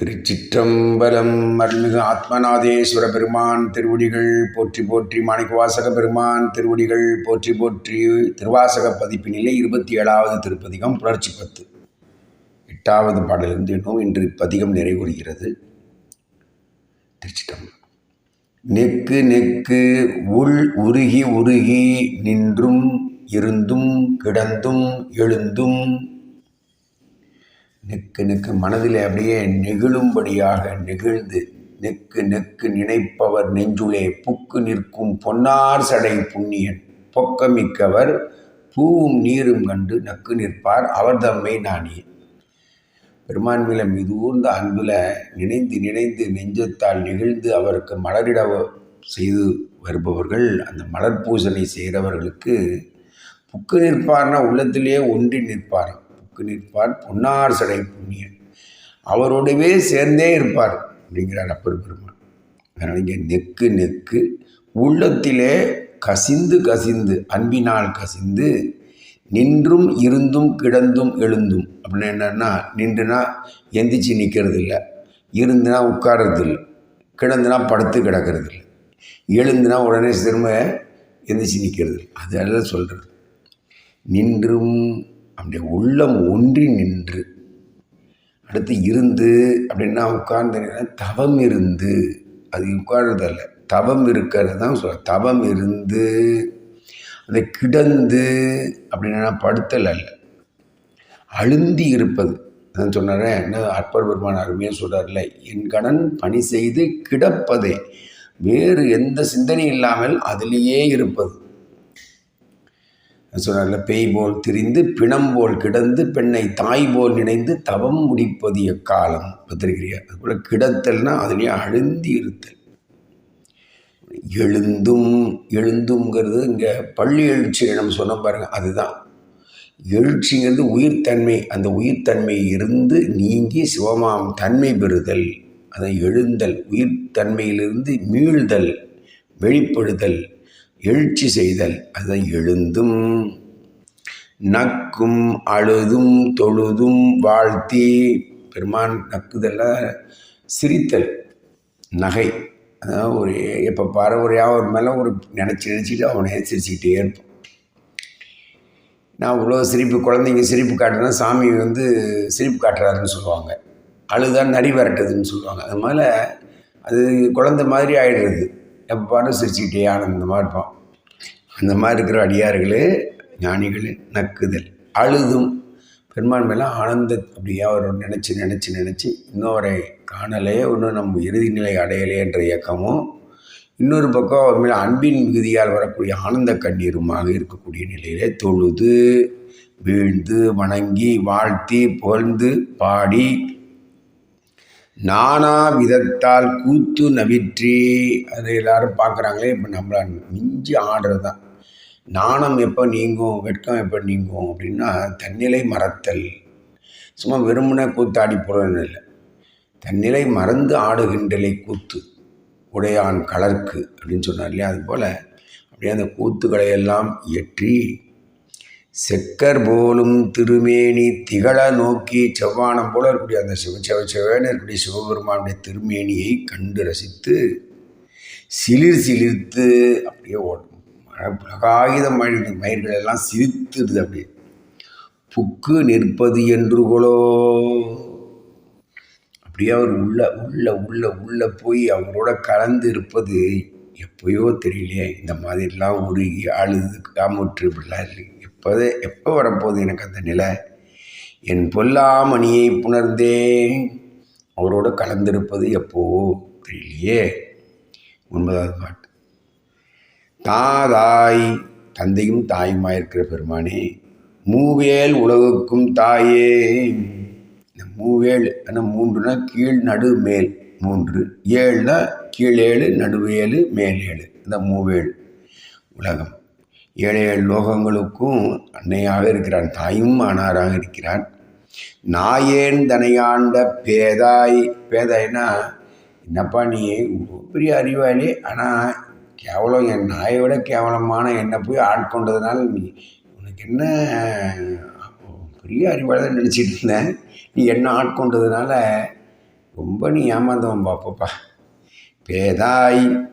திருச்சிற்றம்பலம் அருள்மிகு ஆத்மநாதேஸ்வர பெருமான் திருவடிகள் போற்றி போற்றி மாணிக்கவாசக பெருமான் திருவடிகள் போற்றி போற்றி திருவாசக பதிப்பினிலே இருபத்தி ஏழாவது திருப்பதிகம் புணர்ச்சி பத்து. எட்டாவது பாடலிருந்து இன்னும் இன்று இப்பதிகம் நிறைவுறுகிறது. திருச்சிற்றம்பலம். நெக்கு நெக்கு உள் உருகி உருகி நின்றும் இருந்தும் கிடந்தும் எழுந்தும் நெக்கு நெக்கு மனதில் அப்படியே நெகிழும்படியாக நெகிழ்ந்து நெக்கு நெக்கு நினைப்பவர் நெஞ்சுளே புக்கு நிற்கும் பொன்னார் சடை புண்ணியன். பொக்கமிக்கவர் பூவும் நீரும் கண்டு நக்கு நிற்பார் அவர் தம்மை நாணிய பெருமான் மேல மிதூர்ந்த அன்புல நினைந்து நினைந்து நெஞ்சத்தால் நெகிழ்ந்து அவருக்கு மலரிட செய்து வருபவர்கள் அந்த மலர் பூசனை செய்கிறவர்களுக்கு புக்கு நிற்பார்னா உள்ளத்திலேயே ஒன்றி நிற்பார். நமக்கு நிற்பார். பொன்னார் சடை புண்ணியன். அவரோடவே சேர்ந்தே இருப்பார் அப்படிங்கிறார் அப்பர் பெருமான். அதனால் இங்கே நெக்கு நெக்கு உள்ளத்திலே கசிந்து கசிந்து அன்பினால் கசிந்து நின்றும் இருந்தும் கிடந்தும் எழுந்தும் அப்படின்னு என்னன்னா நின்றுனா எந்திரிச்சு நிற்கிறது இல்லை இருந்துனா உட்கார்றது இல்லை கிடந்துனா படுத்து கிடக்கிறது இல்லை எழுந்துனா உடனே திரும்ப எந்திரிச்சு நிற்கிறது இல்லை அதெல்லாம் சொல்கிறது நின்றும் அப்படியே உள்ளம் ஒன்றி நின்று. அடுத்து இருந்து அப்படின்னா உட்கார்ந்து தவம் இருந்து. அது உட்கார்றதல்ல. தவம் இருக்கிறது தான் சொல்ல தவம் இருந்து அந்த கிடந்து அப்படின்னா படுத்தல் அல்ல. அழுந்தி இருப்பது. நான் சொன்னாரேன் என்ன அற்பர் பெருமான் அருமையாக சொல்கிறார்ல என் கடன் பணி செய்து கிடப்பதே. வேறு எந்த சிந்தனை இல்லாமல் அதிலேயே இருப்பது. சொன்னார்ல பேய் போல் திரிந்து பிணம் போல் கிடந்து பெண்ணை தாய் போல் நினைந்து தவம் முடிப்பது எக்காலம் பத்திரிக்கிறியா அதுபோல் கிடத்தல்னா அதுலேயே அழுந்தி இருத்தல். எழுந்தும் எழுந்துங்கிறது இங்கே பள்ளி எழுச்சி நம்ம சொன்ன பாருங்கள் அதுதான். எழுச்சிங்கிறது உயிர்த்தன்மை அந்த உயிர்த்தன்மை இருந்து நீங்கி சிவமாம் தன்மை பெறுதல். அதை எழுந்தல் உயிர்த்தன்மையிலிருந்து மீழ்தல் வெளிப்படுதல். எழுச்சி செய்தல் அதை எழுந்தும். நக்கும் அழுதும் தொழுதும் வாழ்த்தி. பெருமான் நக்குதல்ல சிரித்தல் நகை. அதாவது ஒரு எப்போ பாரு ஒரு மேலே ஒரு நினச்சி நினச்சிட்டு அவனை சிரிச்சுக்கிட்டே இருப்பான். நான் இவ்வளோ சிரிப்பு குழந்தைங்க சிரிப்பு காட்டுனா சாமி வந்து சிரிப்பு காட்டுறாருன்னு சொல்லுவாங்க. அழுதான் நரி வரட்டுதுன்னு சொல்லுவாங்க. அது மேலே அது குழந்தை மாதிரி ஆயிடுறது. எப்போ சிரிச்சுக்கிட்டே ஆனந்தமாக இருப்பான் அந்த மாதிரி இருக்கிற அடியார்களே ஞானிகளே நக்குதல் அழுதும். பெருமான் மேலே ஆனந்த அப்படியே அவர் நினச்சி நினச்சி நினச்சி இன்னொரு காணலையே இன்னும் நம்ம இறுதி நிலை அடையலையே என்ற இயக்கமும் இன்னொரு பக்கம் அவர் மேலே அன்பின் மிகுதியால் வரக்கூடிய ஆனந்த கண்ணீருமாக இருக்கக்கூடிய நிலையிலே தொழுது வீழ்ந்து வணங்கி வாழ்த்தி புகழ்ந்து பாடி நானா விதத்தால் கூத்து நவிற்றி. அது எல்லாரும் பார்க்குறாங்களே இப்போ நம்மளை மிஞ்சி ஆடுறது தான் நாணம் எப்போ நீங்கும் வெட்கம் எப்போ நீங்கும் அப்படின்னா தன்னிலை மறத்தல். சும்மா வெறுமனே கூத்தாடி போகிறேன்னு இல்லை. தன்னிலை மறந்து ஆடுகின்றலை கூத்து. உடையான் கலர்க்கு அப்படின்னு சொன்னார் இல்லையா? அதுபோல் அப்படியே அந்த கூத்துக்களை எல்லாம் இயற்றி செக்கர் போலும் திருமேனி திகழ நோக்கி செவ்வானம் போல இருக்கக்கூடிய அந்த சிவ செவ செவன்னு இருக்கக்கூடிய சிவபெருமானுடைய திருமேனியை கண்டு ரசித்து சிலிர் சிலிர்த்து அப்படியே ஓடும் பிரகாயுத மழை மயிர்கள் எல்லாம் சிரித்துடுது அப்படியே. புக்கு நிற்பது என்று கொலோ அப்படியே அவர் உள்ள உள்ள உள்ள உள்ள போய் அவரோட கலந்து இருப்பது எப்பயோ தெரியலையே. இந்த மாதிரிலாம் உருகி அழுது காமுற்று இப்படிலாம் இல்லை எப்போதே எப்போ வரப்போகுது எனக்கு அந்த நிலை? என் பொல்லாமணியை புணர்ந்தேன். அவரோட கலந்திருப்பது எப்போ தெரியலையே. ஒன்பதாவது பாட்டு. தாதாய் தந்தையும் தாயுமாயிருக்கிற பெருமானே மூவேல் உலகுக்கும் தாயே. இந்த மூவேல் ஆனால் மூன்றுனா கீழ் நடு மேல் மூன்று. ஏழுனா கீழ் ஏழு நடுவேழு மேல் ஏழு. இந்த மூவேல் உலகம். ஏழை ஏழு லோகங்களுக்கும் அன்னையாக இருக்கிறான் தாயும் ஆனாராக இருக்கிறான். நாயேன் தனையாண்ட பேதாய் பேதாய்னா என்னப்பா நீ? பெரிய அறிவாளி. ஆனால் கேவலம் என் நாயை விட கேவலமான என்னை போய் ஆட்கொண்டதுனால நீ உனக்கு என்ன? பெரிய அறிவாளி நினச்சிட்டு இருந்தேன். நீ என்ன ஆட்கொண்டதுனால ரொம்ப நீ ஏமாந்தவன் பாப்பப்பா. பேதாய்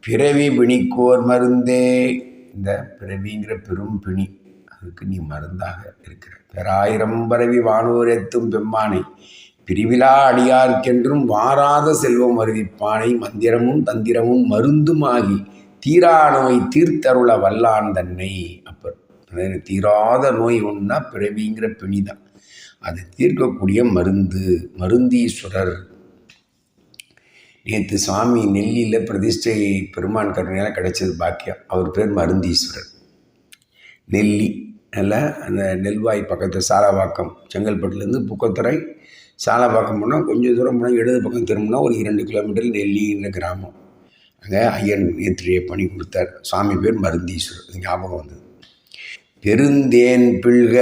பிறவி பிணிக்கோர் மருந்தே. இந்த பிறவிங்கிற பெரும் பிணி. அதுக்கு நீ மருந்தாக இருக்கிற. பெறாயிரம் பரவி வானோர் எத்தும் பெம்மானை. பிரிவிலா அடியார்க்கென்றும் வாராத செல்வம் அறிவிப்பானை மந்திரமும் தந்திரமும் மருந்துமாகி தீரா நோய் தீர்த்தருள வல்லான் தன்னை. அப்பர் தீராத நோய் ஒன்றா பிறவிங்கிற பிணி தான் தீர்க்கக்கூடிய மருந்து. மருந்தீஸ்வரர். நேற்று சுவாமி நெல்லியில் பிரதிஷ்டை பெருமான் கருணையால் கிடைச்சது பாக்கியம். அவர் பேர் மருந்தீஸ்வரர். நெல்லி நல்லா அந்த நெல்வாய் பக்கத்தில் சாலவாக்கம் செங்கல்பட்டுலேருந்து புக்கத்துறை சாலவாக்கம் போனால் கொஞ்சம் தூரம் போனால் இடது பக்கம் திரும்பினா ஒரு இரண்டு கிலோமீட்டர் நெல்லின்ற கிராமம். அங்கே ஐயன் நேத்திரியை பணி கொடுத்தார். சுவாமி பேர் மருந்தீஸ்வரர். அது ஞாபகம் வந்தது. பெருந்தேன் பிழ்க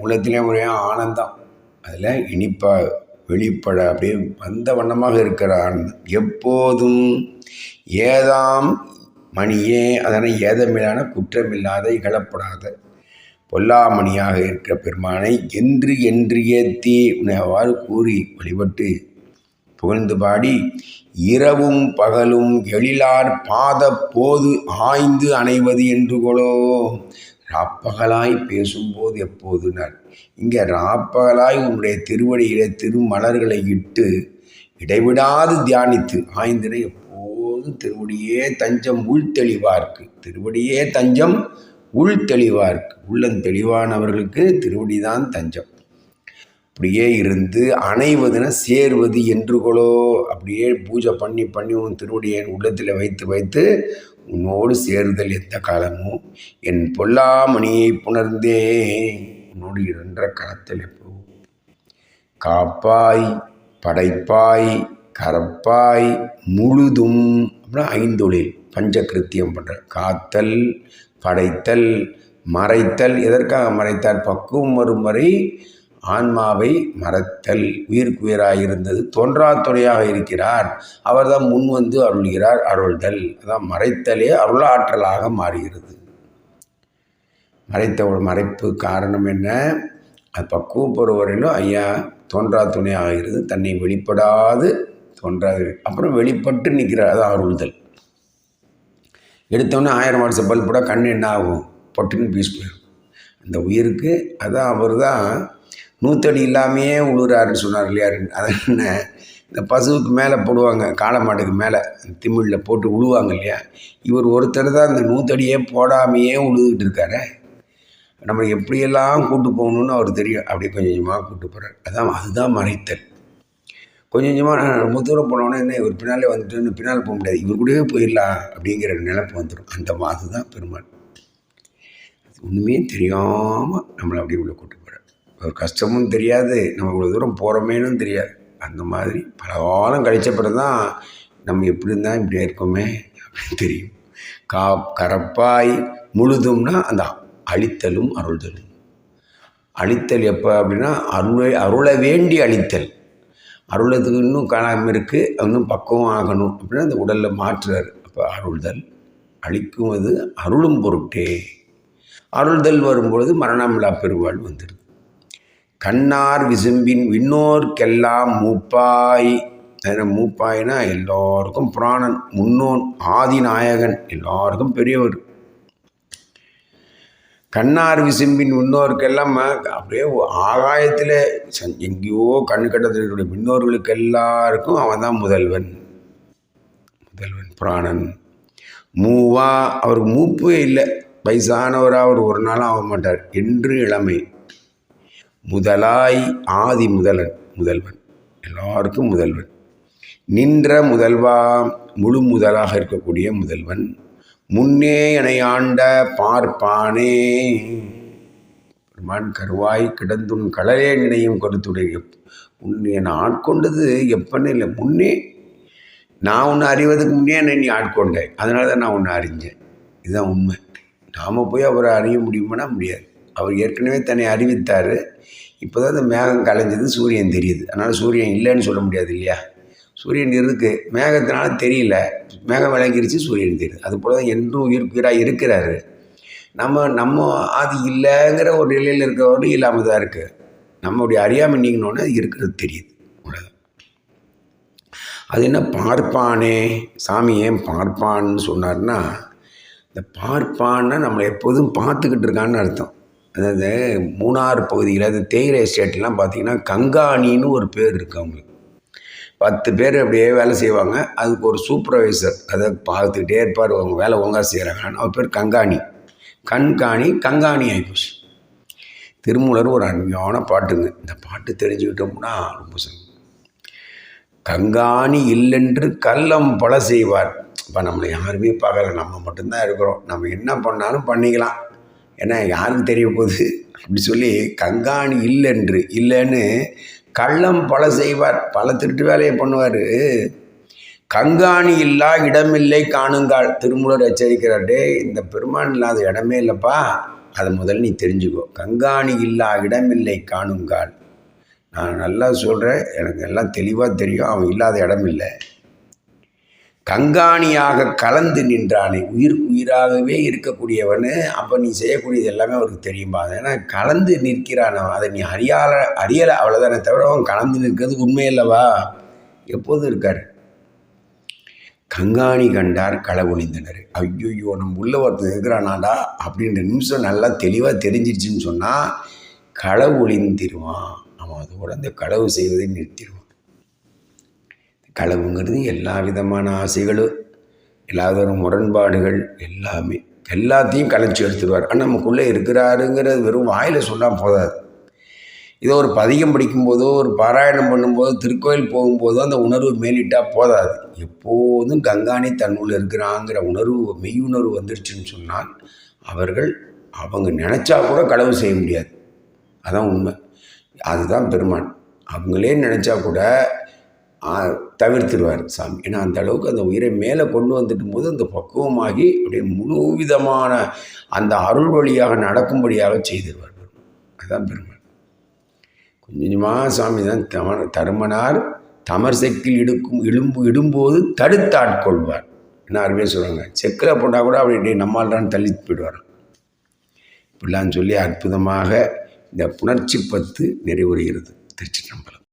உலகத்திலே ஒரே ஆனந்தம். அதில் இனிப்பாக வெளிப்பட அப்படியே வந்த வண்ணமாக இருக்கிறான். எப்போதும் ஏதாம் மணியே அதனை ஏதமில்லான குற்றமில்லாத இகழப்படாத பொல்லாமணியாக இருக்கிற பெருமானை என்று என்று ஏத்தி அவ்வாறு கூறி வழிபட்டு புகழ்ந்து பாடி இரவும் பகலும் எழிலார் பாத போது ஆய்ந்து அணைவது என்று கொலோ ராப்பகலாய் பேசும்போது எப்போதுனார் இங்கே ராப்பகலாய் உன்னுடைய திருவடியிலே திருமலர்களை இட்டு இடைவிடாது தியானித்து. ஆய்ந்தினை எப்போதும் திருவடியே தஞ்சம் உள் தெளிவார்க்கு. திருவடியே தஞ்சம் உள் தெளிவார்க்கு. உள்ளம் தெளிவானவர்களுக்கு திருவடி தான் தஞ்சம். அப்படியே இருந்து அணைவதுன சேர்வது என்று கொலோ அப்படியே பூஜை பண்ணி பண்ணி உன் திருவடியை உள்ளத்தில் வைத்து வைத்து உன்னோடு சேருதல் எந்த காலமும் என் பொல்லாமணியை புணர்ந்தே உன்னோடு என்ற களத்தில் எப்போ காப்பாய் படைப்பாய் கரப்பாய் முழுதும் அப்படின்னா ஐந்தொழில் பஞ்சகிருத்தியம் பண்ணுற காத்தல் படைத்தல் மறைத்தல் எதற்காக மறைத்தார் பக்குவம் வரும் வரை ஆன்மாவை மறத்தல். உயிர்க்குயிராயிருந்தது தோன்றா துணையாக இருக்கிறார். அவர் தான் முன் வந்து அருள்கிறார் அருள்தல். அதான் மறைத்தலே அருளாற்றலாக மாறுகிறது. மறைத்த மறைப்பு காரணம் என்ன? அது பக்குவப்படுற வரையிலும் ஐயா தோன்றா துணை ஆகிறது தன்னை வெளிப்படாது தோன்றாது. அப்புறம் வெளிப்பட்டு நிற்கிறார் அது அருள்தல். எடுத்தோன்னே ஆயிரம் வருஷம் பல்பட கண் என்ன ஆகும்? பொட்டுன்னு பீஸ் போயிடும். அந்த உயிருக்கு அதான் அவர் தான் நூற்றடி இல்லாமையே உழுறாருன்னு சொன்னார் இல்லையா? அது என்ன? இந்த பசுவுக்கு மேலே போடுவாங்க காளை மாட்டுக்கு மேலே திமிழில் போட்டு உழுவாங்க இல்லையா? இவர் ஒருத்தர் தான் இந்த நூற்றடியே போடாமையே உழுதுகிட்டு இருக்காரு. நம்மளை எப்படியெல்லாம் கூட்டு போகணுன்னு அவர் தெரியும் அப்படி கொஞ்சம் கொஞ்சமாக கூட்டு போகிறார் அதான் அதுதான் மறைத்தல். கொஞ்சம் கொஞ்சமாக ரொம்ப தூரம் போனோன்னே என்ன இவர் பின்னாலே வந்துட்டு பின்னால் போக முடியாது. இவர் கூடவே போயிடலாம் அப்படிங்கிற நினைப்பு வந்துடும் அந்த அதுதான் பெருமாள். ஒன்றுமே தெரியாமல் நம்மளை அப்படி உள்ள கூட்டு ஒரு கஷ்டமும் தெரியாது. நம்ம இவ்வளோ தூரம் போகிறோமேனும் தெரியாது. அந்த மாதிரி பல காலம் கழித்த பிறகு தான் நம்ம எப்படி இருந்தால் இப்படியே இருக்கோமே அப்படின்னு தெரியும். கா கரப்பாய் முழுதும்னா அந்த அழித்தலும் அருள்தலும். அழித்தல் எப்போ அப்படின்னா அருளை அருளை வேண்டி அழித்தல். அருளத்துக்கு இன்னும் காணாமல் இருக்குது இன்னும் பக்குவம் ஆகணும் அப்படின்னா அந்த உடலில் மாற்றுறார். அப்போ அருள்தல் அழிக்கும் அது அருளும் பொருட்டே. அருள்தல் வரும்பொழுது மரணமில்லா பெருவாள் வந்துடுது கண்ணார் விசும்பின் விண்ணோர்க்கெல்லாம் மூப்பாய். மூப்பாய்னா எல்லோருக்கும் புராணன் முன்னோன் ஆதிநாயகன் எல்லாருக்கும் பெரியவர். கண்ணார் விசும்பின் முன்னோருக்கெல்லாம் அப்படியே ஆகாயத்தில் எங்கேயோ கண்ணு கட்டத்தில் முன்னோர்களுக்கு எல்லாருக்கும் அவன் தான் முதல்வன். முதல்வன் பிராணன். மூவா அவருக்கு மூப்பே இல்லை. வயசானவராக அவர் ஒரு நாளும் ஆக மாட்டார். என்று இளமை. முதலாய் ஆதி முதலன் முதல்வன். எல்லாருக்கும் முதல்வன். நின்ற முதல்வா முழு முதலாக இருக்கக்கூடிய முதல்வன். முன்னே எனையாண்ட ஆண்ட பார்ப்பானே. பெருமான் கருவாய் கிடந்தும் கடலே நினையும் கருத்துடைய உன்னை என்னை ஆட்கொண்டது எப்பன்னு இல்லை முன்னே. நான் உன்னை அறிவதுக்கு முன்னே என்னை நீ ஆட்கொண்டேன் அதனால தான் நான் உன்னை அறிஞ்சேன். இதுதான் உண்மை. நாம் போய் அவரை அறிய முடியுமானா முடியாது. அவர் ஏற்கனவே தன்னை அறிவித்தார். இப்போ தான் இந்த மேகம் கலைஞ்சது சூரியன் தெரியுது. அதனால் சூரியன் இல்லைன்னு சொல்ல முடியாது இல்லையா? சூரியன் இருக்குது மேகத்தினால தெரியல. மேகம் விளங்கிருச்சு சூரியன் தெரியுது. அது போல தான் என்றும் உயிர்க்குயிராக இருக்கிறாரு. நம்ம நம்ம அது இல்லைங்கிற ஒரு நிலையில் இருக்கிறவரும் இல்லாமல் தான் இருக்குது நம்மளுடைய அறியாமல் நீங்கினோன்னே அது இருக்கிறது தெரியுது. அது என்ன பார்ப்பானே? சாமி ஏன் பார்ப்பான்னு சொன்னார்னா இந்த பார்ப்பான்னா நம்மளை எப்போதும் பார்த்துக்கிட்டு இருக்கான்னு அர்த்தம். அதாவது மூணார் பகுதியில் அது தேயிலை எஸ்டேட்லாம் பார்த்தீங்கன்னா கங்காணின்னு ஒரு பேர் இருக்குது அவங்களுக்கு. பத்து பேர் அப்படியே வேலை செய்வாங்க. அதுக்கு ஒரு சூப்பர்வைசர் அதை பார்த்துக்கிட்டே இருப்பார். அவங்க வேலை ஒழுங்காக செய்கிறாங்க அவர் பேர் கங்காணி. கண்காணி கங்காணி ஆகிப்போச்சு திருமூலர் ஒரு அருமையான பாட்டுங்க. இந்த பாட்டு தெரிஞ்சுக்கிட்டோம்னா ரொம்ப கங்காணி இல்லென்று கள்ளம் பல செய்வார். இப்போ நம்மளை யாருமே பார்க்கல. நம்ம மட்டும்தான் இருக்கிறோம். நம்ம என்ன பண்ணாலும் பண்ணிக்கலாம். ஏன்னா யாருக்கு தெரிய போகுது? அப்படி சொல்லி கங்காணி இல்லைன்று இல்லைன்னு கள்ளம் பல செய்வார் பல திருட்டு வேலையை பண்ணுவார். கங்காணி இல்லா இடமில்லை காணுங்கால். திருமூலர் எச்சரிக்கிறார் இந்த பெருமான் இல்லாத இடமே இல்லைப்பா. அதை முதல்ல நீ தெரிஞ்சுக்கோ. கங்காணி இல்லா இடமில்லை காணுங்கால். நான் நல்லா சொல்கிறேன் எனக்கு எல்லாம் தெளிவாக தெரியும். அவன் இல்லாத இடம் இல்லை கங்காணியாக கலந்து நின்றானே. உயிருக்கு உயிராகவே இருக்கக்கூடியவனு அப்போ நீ செய்யக்கூடியது எல்லாமே அவருக்கு தெரியுமா ஏன்னா கலந்து நிற்கிறான் அதை நீ அறியால அறியலை அவ்வளோதானே தவிர அவன் கலந்து நிற்கிறது உண்மை அல்லவா? எப்போதும் இருக்கார். கங்காணி கண்டார் களவொழிந்தனர் ஐயோ நம்ம உள்ள ஒருத்தன் இருக்கிறானாடா அப்படின்ற நிமிஷம் நல்லா தெளிவாக தெரிஞ்சிருச்சுன்னு சொன்னால் களவு ஒளிந்திருவான் அவன் அதோட அந்த களவு செய்வதை நிறுத்திடுவான். களவுங்கிறது எல்லா விதமான ஆசைகளும் எல்லா விதமான முரண்பாடுகள் எல்லாமே. எல்லாத்தையும் கலைச்சி எடுத்துருவார். ஆனால் நமக்குள்ளே இருக்கிறாருங்கிறது வெறும் வாயில் சொன்னால் போதாது. இதோ ஒரு பதிகம் படிக்கும்போதோ ஒரு பாராயணம் பண்ணும்போதோ திருக்கோயில் போகும்போதோ அந்த உணர்வு மேலிட்டால் போதாது. எப்போதும் கங்காணி தன்னுள் இருக்கிறாங்கிற உணர்வு மெய்யுணர்வு வந்துருச்சுன்னு சொன்னால் அவர்கள் அவங்க நினச்சா கூட களவு செய்ய முடியாது. அதான் உண்மை. அதுதான் பெருமான். அவங்களே நினச்சா கூட தவிர்த்துருவார் தவிர்த்துடுவார் சாமி. ஏன்னா அந்த அளவுக்கு அந்த உயிரை மேலே கொண்டு வந்துட்டும் போது அந்த பக்குவமாகி அப்படியே முழு விதமான அந்த அருள் வழியாக நடக்கும்படியாக செய்திருவார் பெருமான் அதுதான் பெருமாள். கொஞ்சம் கொஞ்சமாக சாமி தான் தம தருமனார் தமர் செக்கில் இடுக்கும் இடும்பு இடும்போது தடுத்தாட்கொள்வார் என்ன அருமையாக சொல்கிறாங்க செக்கில் போட்டால் கூட அப்படி டேய் நம்மால்தான் தள்ளி போயிடுவார் இப்படிலாம் சொல்லி அற்புதமாக இந்த புணர்ச்சி பத்து நிறைவுறுகிறது திருச்சி நம்பலம்